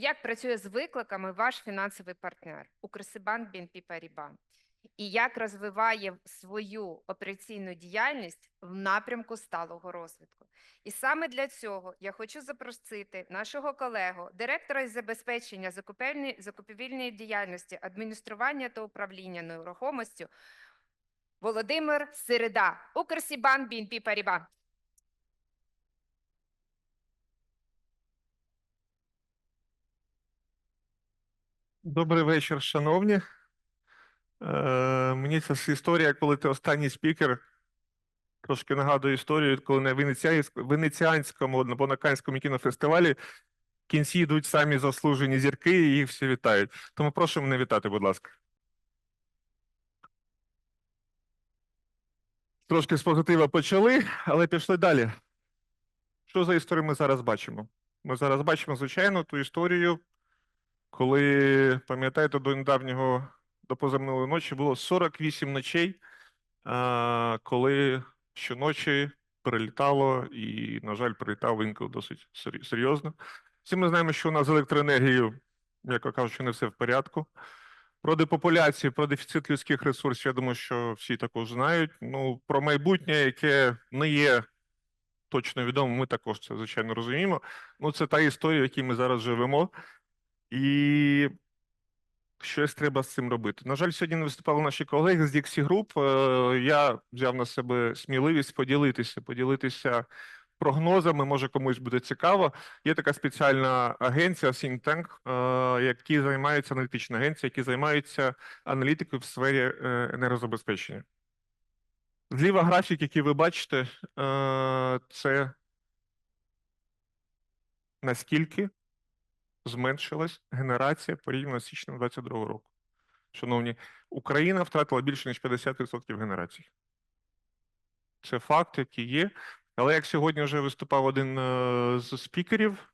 як працює з викликами ваш фінансовий партнер Укрсибанк BNP Paribas? І як розвиває свою операційну діяльність в напрямку сталого розвитку? І саме для цього я хочу запросити нашого колегу, директора із забезпечення закупівельної, діяльності, адміністрування та управління нерухомістю Володимир Середа, Укрсібанк BNP Paribas. Добрий вечір, шановні. Е, мені ця історія, коли ти останній спікер, трошки нагадує історію, коли на Венеціанському або на Канському кінофестивалі в кінці йдуть самі заслужені зірки і їх всі вітають. Тому прошу мене вітати, будь ласка. Трошки з позитива почали, але пішли далі. Що за історію ми зараз бачимо? Ми зараз бачимо, звичайно, ту історію, коли, пам'ятаєте, до недавнього, до позаминулої ночі було 48 ночей, коли щоночі прилітало, і, на жаль, прилітало інколи досить серйозно. Всі ми знаємо, що у нас з електроенергією, як кажучи, не все в порядку. Про депопуляцію, про дефіцит людських ресурсів, я думаю, що всі також знають. Ну, про майбутнє, яке не є точно відомо, ми також це, звичайно, розуміємо. Ну, це та історія, в якій ми зараз живемо. І щось треба з цим робити. На жаль, сьогодні не виступали наші колеги з Dixie Group. Е, Я взяв на себе сміливість поділитися, поділитися прогнозами. Може, комусь буде цікаво. Є така спеціальна агенція Think Tank, е, які займаються аналітична агенція, які займаються аналітикою в сфері е, енергозабезпечення. Зліва графік, який ви бачите, це наскільки зменшилась генерація порівняно з січнем 22 року. Шановні, Україна втратила більше ніж 50% генерації. Це факт, який є. Але як сьогодні вже виступав один е, з спікерів,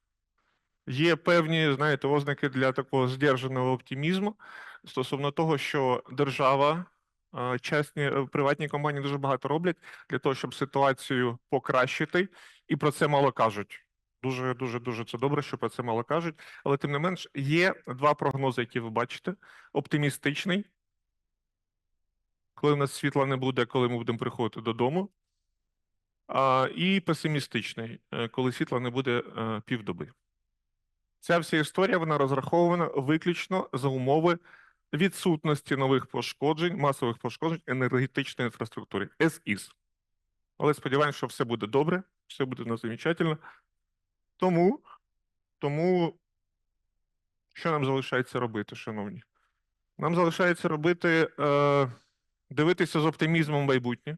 є певні, знаєте, ознаки для такого здержаного оптимізму стосовно того, що держава, е, частні е, приватні компанії дуже багато роблять для того, щоб ситуацію покращити, і про це мало кажуть. Дуже, дуже, дуже це добре, що про це мало кажуть. Але тим не менш, є два прогнози, які ви бачите: оптимістичний, коли в нас світла не буде, коли ми будемо приходити додому. А, і песимістичний, е, коли світла не буде е, півдоби. Ця вся історія вона розрахована виключно за умови відсутності нових пошкоджень, масових пошкоджень енергетичної інфраструктури СІС. Але сподіваємося, що все буде добре, все буде на замечательно. Тому, тому, що нам залишається робити, шановні? Нам залишається робити, е, дивитися з оптимізмом майбутнє,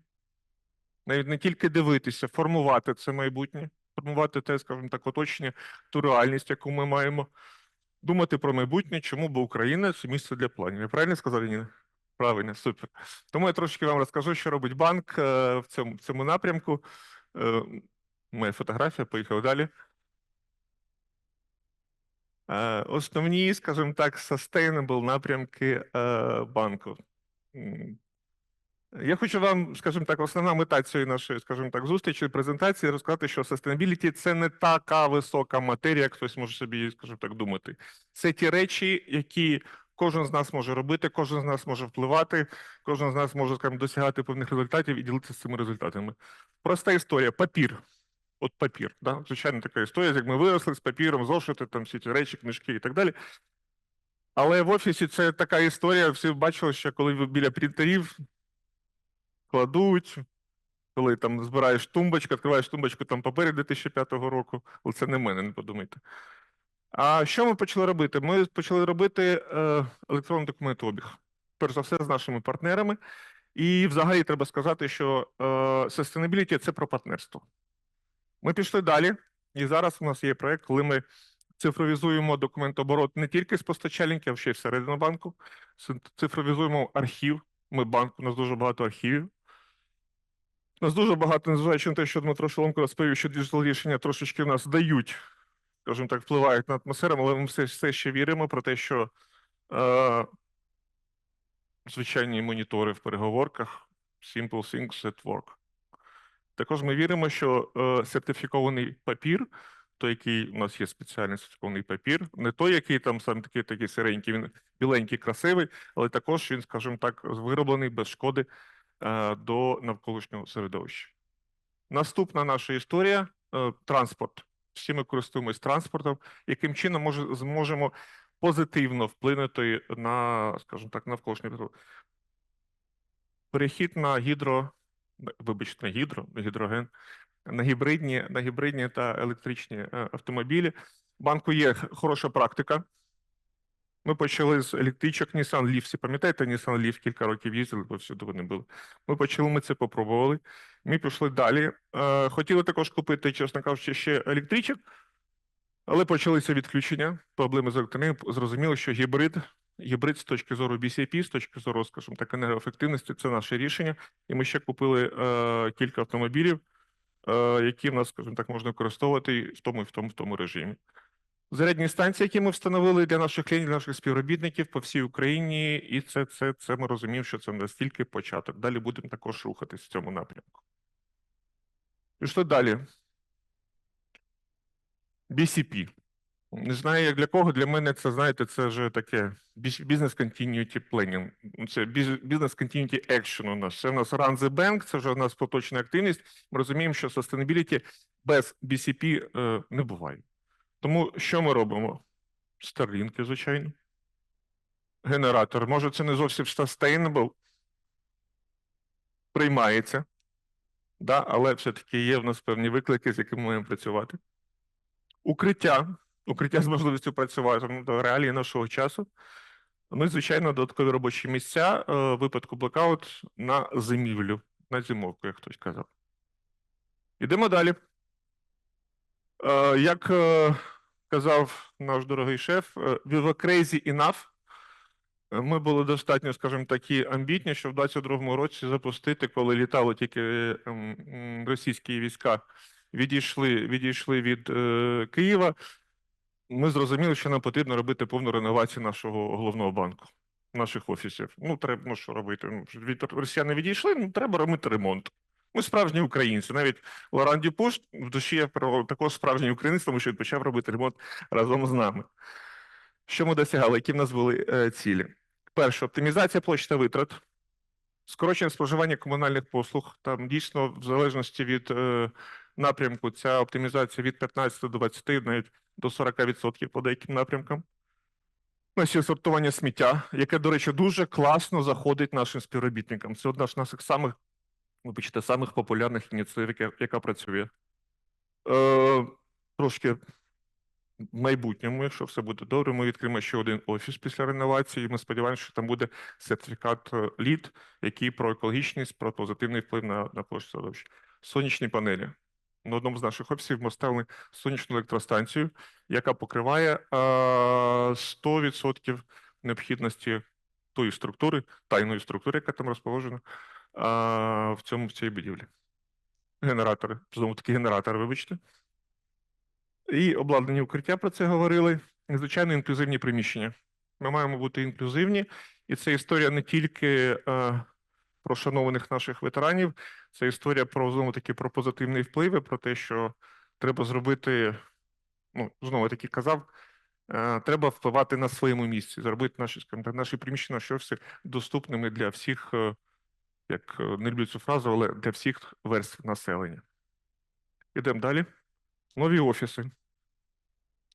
навіть не тільки дивитися, формувати це майбутнє, формувати те, скажімо так, оточення, ту реальність, яку ми маємо, думати про майбутнє, чому бо Україна це місце для планів. Я правильно сказав, Ніна? Правильно, супер. Тому я трошки вам розкажу, що робить банк е, в цьому, в цьому напрямку. Е, моя фотографія, поїхав далі. Основні, скажімо так, sustainable напрямки банку. Я хочу вам, скажімо так, основна мета цієї нашої, скажімо так, зустрічі, презентації розказати, що sustainability – це не така висока матерія, як хтось може собі, скажімо так, думати. Це ті речі, які кожен з нас може робити, кожен з нас може впливати, кожен з нас може, скажімо, досягати певних результатів і ділитися цими результатами. Проста історія: папір. От папір, да? звичайно, така історія, як ми виросли з папіром, зошити, там всі ці речі, книжки і так далі. Але в офісі це така історія, всі бачили, що коли біля принтерів кладуть, коли там збираєш тумбочку, відкриваєш тумбочку там папери 2005 року, але це не мене, не подумайте. А що ми почали робити? Ми почали робити е, електронний документообіг. Перш за все, з нашими партнерами. І взагалі треба сказати, що е, sustainability – це про партнерство. Ми пішли далі, і зараз у нас є проект, коли ми цифровізуємо документооборот не тільки з постачальників, а ще й всередину банку. Цифровізуємо архів. Ми банк, у нас дуже багато архівів. У нас дуже багато, незважаючи на те, що Дмитро Шоломко розповів, що діджитал рішення трошечки в нас дають, скажімо так, впливають на атмосферу, але ми все, все ще віримо про те, що е, звичайні монітори в переговорках simple things that work. Також ми віримо, що е, сертифікований папір той, який у нас є спеціальний сертифікований папір, не той, який там сам такий, такий сиренький, він біленький, красивий, але також він, скажімо так, вироблений без шкоди е, до навколишнього середовища. Наступна наша історія е, транспорт. Всі ми користуємось транспортом, яким чином може, зможемо позитивно вплинути на, скажімо так, навколишнє. Перехід на гідро, вибачте, на гідро, гідроген, на гібридні, на гібридні та електричні е, автомобілі. Банку є хороша практика. Ми почали з електричок Nissan Leaf. Всі пам'ятаєте, Nissan Leaf кілька років їздили, бо всюди вони були. Ми почали, ми це попробували. Ми пішли далі. Е, Хотіли також купити, чесно кажучи, ще електричок, але почалися відключення, проблеми з електроенергією. Зрозуміло, що гібрид, гібрид з точки зору BCP, з точки зору, скажімо так, енергоефективності, це наше рішення. І ми ще купили е, кілька автомобілів, е, які в нас, скажімо так, можна використовувати в тому і в тому, в тому режимі. Зарядні станції, які ми встановили для наших клієнтів, наших співробітників по всій Україні, і це, це, це ми розуміємо, що це настільки початок. Далі будемо також рухатись в цьому напрямку. Пішли далі. BCP. Не знаю, як для кого. Для мене це, знаєте, це вже таке Business Continuity Planning. Це біз- Business Continuity Action у нас. Це у нас Run the Bank, це вже у нас поточна активність. Ми розуміємо, що sustainability без BCP е, не буває. Тому що ми робимо? Старлінки, звичайно. Генератор. Може, це не зовсім sustainable. Приймається. Да, але все-таки є в нас певні виклики, з якими ми маємо працювати. Укриття. Укриття з можливістю працювати ну, до реалії нашого часу. Ну і, звичайно, додаткові робочі місця е, випадку блекаут на зимівлю, на зимовку, як хтось казав. Ідемо далі. Е, Як е, казав наш дорогий шеф, we were crazy enough. Ми були достатньо, скажімо, такі амбітні, щоб в 22-му році запустити, коли літали тільки російські війська, відійшли, відійшли від Києва. Ми зрозуміли, що нам потрібно робити повну реновацію нашого головного банку, наших офісів. Ну, треба, ну що робити? Ну, від росіяни відійшли, ну треба робити ремонт. Ми справжні українці. Навіть Лоран Дюпуш в душі про також справжній українець, тому що він почав робити ремонт разом з нами. Що ми досягали? Які в нас були е, цілі? Перше, оптимізація площ та витрат, скорочення споживання комунальних послуг. Там дійсно, в залежності від е, напрямку, ця оптимізація від 15 до 20, навіть до 40% по деяким напрямкам. Ну, сортування сміття, яке, до речі, дуже класно заходить нашим співробітникам. Це одна з наших самих, вибачте, самих популярних ініціатив, яка, яка працює. Е, трошки в майбутньому, якщо все буде добре, ми відкриємо ще один офіс після реновації. Ми сподіваємося, що там буде сертифікат лід, який про екологічність, про позитивний вплив на, на площу середовища. Сонячні панелі. На одному з наших офісів ми ставили сонячну електростанцію, яка покриває е, 100% необхідності тої структури, тайної структури, яка там розположена е, в цьому в цій будівлі. Генератори, знову таки генератори, вибачте. І обладнані укриття про це говорили. І, звичайно, інклюзивні приміщення. Ми маємо бути інклюзивні, і це історія не тільки е, про шанованих наших ветеранів, це історія про знову таки про позитивний вплив, про те, що треба зробити. Ну, знову таки казав, е, треба впливати на своєму місці, зробити наші, скажімо наші приміщення, наші офіси доступними для всіх, е, як е, не люблю цю фразу, але для всіх верств населення. Ідемо далі. Нові офіси.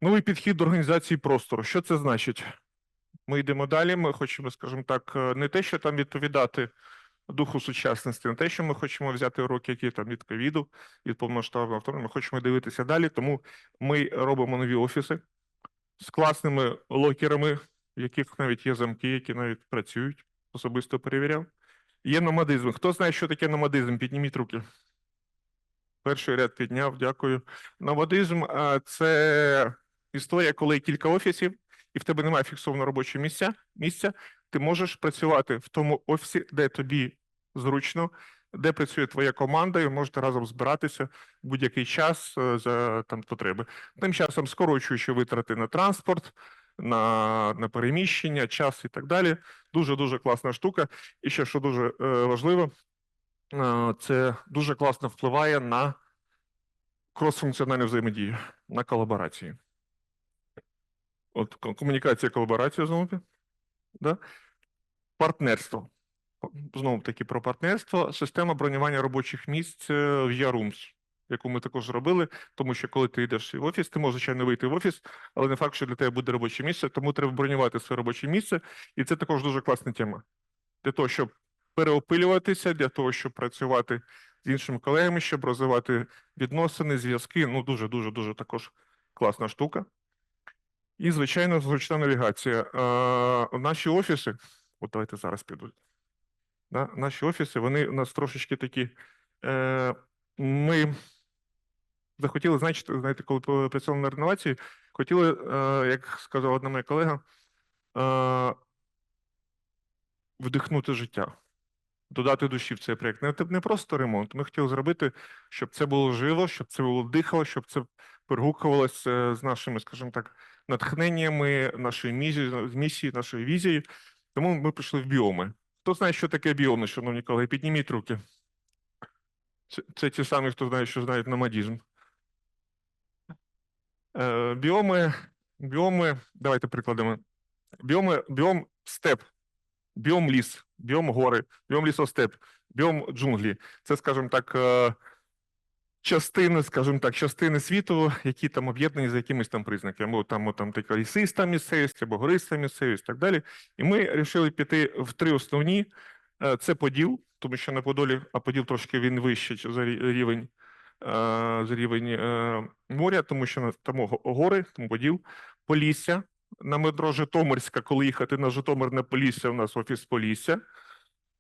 Новий підхід до організації простору. Що це значить? Ми йдемо далі. Ми хочемо, скажімо так, не те, що там відповідати духу сучасності, не те, що ми хочемо взяти уроки, які там від ковіду, від повномасштабного вторгнення. Ми хочемо дивитися далі. Тому ми робимо нові офіси з класними локерами, в яких навіть є замки, які навіть працюють. Особисто перевіряв. Є номадизм. Хто знає, що таке номадизм? Підніміть руки. Перший ряд підняв, дякую. Номадизм це історія, коли кілька офісів, і в тебе немає фіксованого робочого місця, місця. Ти можеш працювати в тому офісі, де тобі зручно, де працює твоя команда, і можете разом збиратися в будь-який час е, за там потреби. Тим часом скорочуючи витрати на транспорт, на, на переміщення, час і так далі. Дуже дуже класна штука. І ще що дуже е, важливо, е, це дуже класно впливає на крос-функціональну взаємодію на колаборації. От комунікація, колаборація знову. Да? Партнерство. Знову таки про партнерство. Система бронювання робочих місць е, в Ярумс, яку ми також зробили, тому що коли ти йдеш в офіс, ти можеш, звичайно, вийти в офіс, але не факт, що для тебе буде робоче місце, тому треба бронювати своє робоче місце. І це також дуже класна тема. Для того, щоб переопилюватися, для того, щоб працювати з іншими колегами, щоб розвивати відносини, зв'язки. Ну, дуже, дуже, дуже також класна штука. І, звичайно, зручна навігація. Е, наші офіси, от давайте зараз піду. Да, наші офіси, вони у нас трошечки такі. Е, ми захотіли, значить, знаєте, коли пр- працювали на реновації, хотіли, е, як сказала одна моя колега, е, вдихнути життя, додати душі в цей проєкт. Не, не просто ремонт. Ми хотіли зробити, щоб це було живо, щоб це було дихало, щоб це перегукувалося з нашими, скажімо так, натхненнями, нашої місії, місії, нашої візії. Тому ми прийшли в біоми. Хто знає, що таке біоми, шановні колеги? Підніміть руки. Це, це ті самі, хто знає, що знають номадізм. Е, біоми, біоми, давайте прикладемо. Біоми, біом степ, біом ліс, біом гори, біом лісостеп, біом джунглі. Це, скажімо так, е, частини, скажімо так, частини світу, які там об'єднані за якимись там признаками. Або там, там така лісиста місцевість, або гориста місцевість, і так далі. І ми вирішили піти в три основні. Е, Це Поділ, тому що на Подолі, а Поділ трошки він за рівень, е, за рівень е, моря, тому що там гори, тому Поділ, Полісся. На метро Житомирська, коли їхати на Житомир на Полісся, у нас офіс Полісся.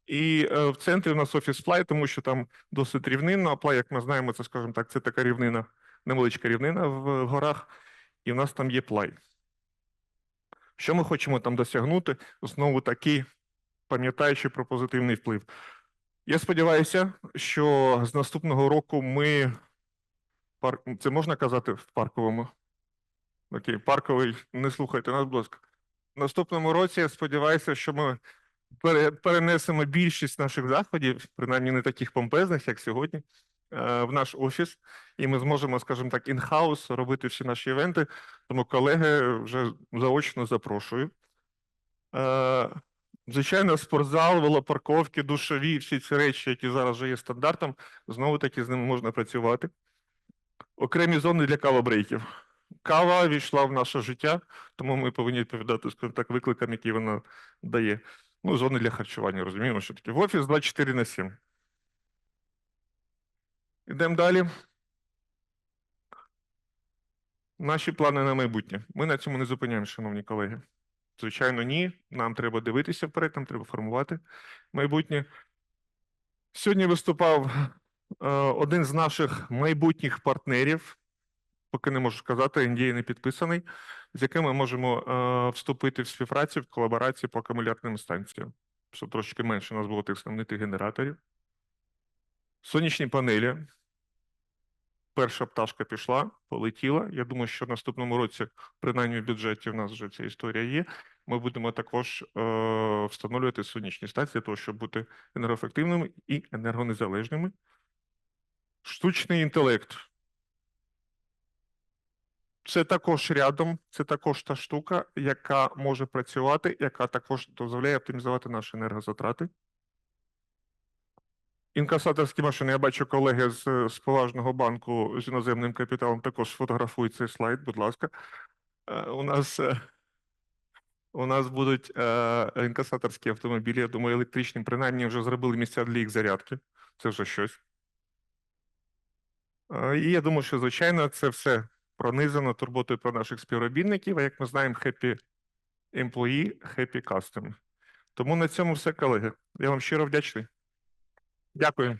І е, в центрі у нас офіс Флай, тому що там досить рівнинно. А Плай, як ми знаємо, це, скажімо так, це така рівнина, невеличка рівнина в, горах, і в нас там є плай. Що ми хочемо там досягнути? Знову таки, пам'ятаючи про позитивний вплив. Я сподіваюся, що з наступного року ми це можна казати в парковому? Окей, парковий, не слухайте нас, будь ласка. В наступному році я сподіваюся, що ми перенесемо більшість наших заходів, принаймні не таких помпезних, як сьогодні, е, в наш офіс, і ми зможемо, скажімо так, in-house робити всі наші івенти. Тому колеги вже заочно запрошую. Е, Звичайно, спортзал, велопарковки, душові, всі ці речі, які зараз вже є стандартом, знову таки з ними можна працювати. Окремі зони для кавабрейків. Кава війшла в наше життя, тому ми повинні відповідати, так, викликам, які вона дає. Ну, зони для харчування, розуміємо, що таке. В офіс 24 на 7. Ідемо далі. Наші плани на майбутнє. Ми на цьому не зупиняємо, шановні колеги. Звичайно, ні. Нам треба дивитися вперед, нам треба формувати майбутнє. Сьогодні виступав е, один з наших майбутніх партнерів, поки не можу сказати, NDA не підписаний, з яким ми можемо е, вступити в співпрацю, в колаборацію по акумуляторним станціям, щоб трошки менше у нас було тих знаменитих генераторів. Сонячні панелі. Перша пташка пішла, полетіла. Я думаю, що в наступному році, принаймні в бюджеті, в нас вже ця історія є. Ми будемо також е, встановлювати сонячні станції для того, щоб бути енергоефективними і енергонезалежними. Штучний інтелект. Це також рядом, це також та штука, яка може працювати, яка також дозволяє оптимізувати наші енергозатрати. Інкасаторські машини. Я бачу колеги з, з поважного банку з іноземним капіталом також фотографують цей слайд, будь ласка. Е, у нас е, у нас будуть е, інкасаторські автомобілі, я думаю, електричні, принаймні вже зробили місця для їх зарядки. Це вже щось. І я думаю, що, звичайно, це все пронизано турботою про наших співробітників. А як ми знаємо, happy employee, happy customer. Тому на цьому все, колеги. Я вам щиро вдячний. Дякую.